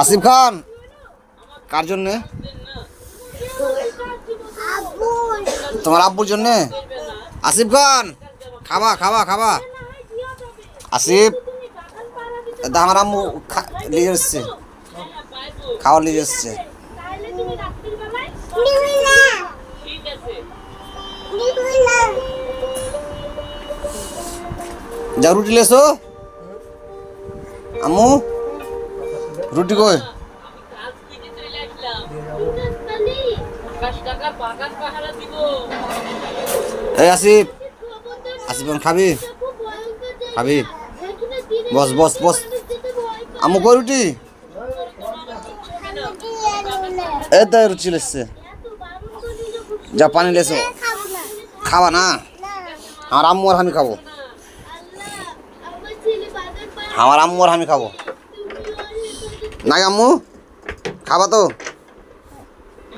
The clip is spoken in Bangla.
আসিফ খান, কার জন্যে? তোমার আব্বুর জন্যে? আসিফ খান, খাবা খাবা খাবা। আসিফ আমার আম্মু নিয়ে এসছে। খাওয়ার নিয়ে এসছে। যা রুটি লেসো। আম্মু। রুটি কই? এই আসিফ আসিফ খাবি? খাবি? বস বস বস। আম্মু কই রুটি? এই তো রুটি লেসছে যা পানি লেসো খাবা না? আমার আম্মু আর আমি খাব। আমার আম্মু আর আমি খাব। না আম্মু খাবা তো।